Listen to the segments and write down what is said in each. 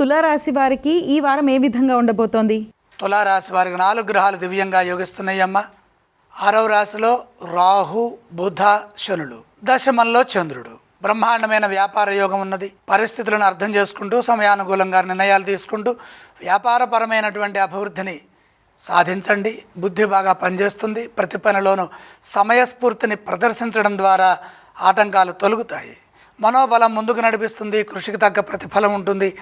తులారాశి వారికి ఈ వారం ఏ విధంగా ఉండబోతోంది? తులారాశి వారికి నాలుగు గ్రహాలు దివ్యంగా యోగిస్తున్నాయమ్మ. ఆరవ రాశిలో రాహు బుధ శనులు దశమంలో చంద్రుడు. బ్రహ్మాండమైన వ్యాపార యోగం ఉన్నది. పరిస్థితులను అర్థం చేసుకుంటూ సమయానుకూలంగా నిర్ణయాలు తీసుకుంటూ వ్యాపారపరమైనటువంటి అభివృద్ధిని సాధించండి. బుద్ధి బాగా పనిచేస్తుంది. ప్రతి పనిలోనూ సమయస్ఫూర్తిని ప్రదర్శించడం ద్వారా ఆటంకాలు తొలగుతాయి. మనోబలం ముందుకు నడిపిస్తుంది. కృషికి తగ్గ ప్రతిఫలం ఉంటుంది.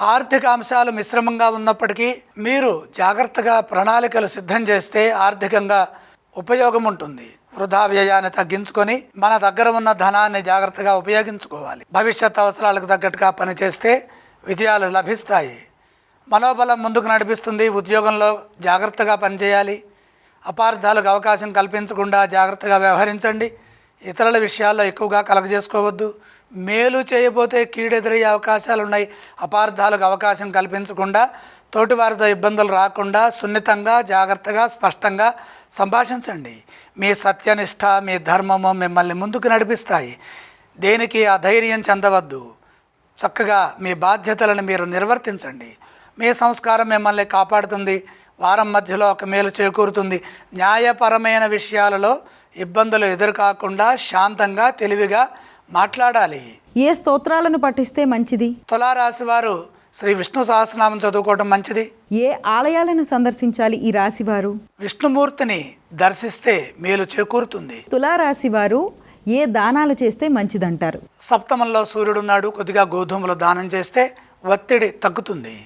ఆర్థిక అంశాలు మిశ్రమంగా ఉన్నప్పటికీ మీరు జాగ్రత్తగా ప్రణాళికలు సిద్ధం చేస్తే ఆర్థికంగా ఉపయోగం ఉంటుంది. వృధా వ్యయాన్ని తగ్గించుకొని మన దగ్గర ఉన్న ధనాన్ని జాగ్రత్తగా ఉపయోగించుకోవాలి. భవిష్యత్ అవసరాలకు తగ్గట్టుగా పనిచేస్తే విజయాలు లభిస్తాయి. మనోబలం ముందుకు నడిపిస్తుంది. ఉద్యోగంలో జాగ్రత్తగా పనిచేయాలి. అపార్థాలకు అవకాశం కల్పించకుండా జాగ్రత్తగా వ్యవహరించండి. ఇతరుల విషయాల్లో ఎక్కువగా కలగజేసుకోవద్దు. మేలు చేయబోతే కీడెదురయ్యే అవకాశాలు ఉన్నాయి అపార్థాలకు అవకాశం కల్పించకుండా తోటివారితో ఇబ్బందులు రాకుండా సున్నితంగా జాగ్రత్తగా స్పష్టంగా సంభాషించండి. మీ సత్యనిష్ట మీ ధర్మము మిమ్మల్ని ముందుకు నడిపిస్తాయి. దేనికి అధైర్యం చెందవద్దు. చక్కగా మీ బాధ్యతలను మీరు నిర్వర్తించండి. మీ సంస్కారం మిమ్మల్ని కాపాడుతుంది. వారం మధ్యలో ఒక మేలు చేకూరుతుంది. న్యాయపరమైన విషయాలలో ఇబ్బందులు ఎదురుకాకుండా శాంతంగా తెలివిగా మాట్లాడాలి. ఏ స్తోత్రాలను పఠిస్తే మంచిది? తులారాశి వారు శ్రీ విష్ణు సహస్రనామం చదువుకోవడం మంచిది. ఏ ఆలయాలను సందర్శించాలి ఈ రాశివారు? విష్ణుమూర్తిని దర్శిస్తే మేలు చేకూరుతుంది. తులారాశి వారు ఏ దానాలు చేస్తే మంచిదంటారు? సప్తమంలో సూర్యుడున్నాడు కొద్దిగా గోధుమలు దానం చేస్తే ఒత్తిడి తగ్గుతుంది.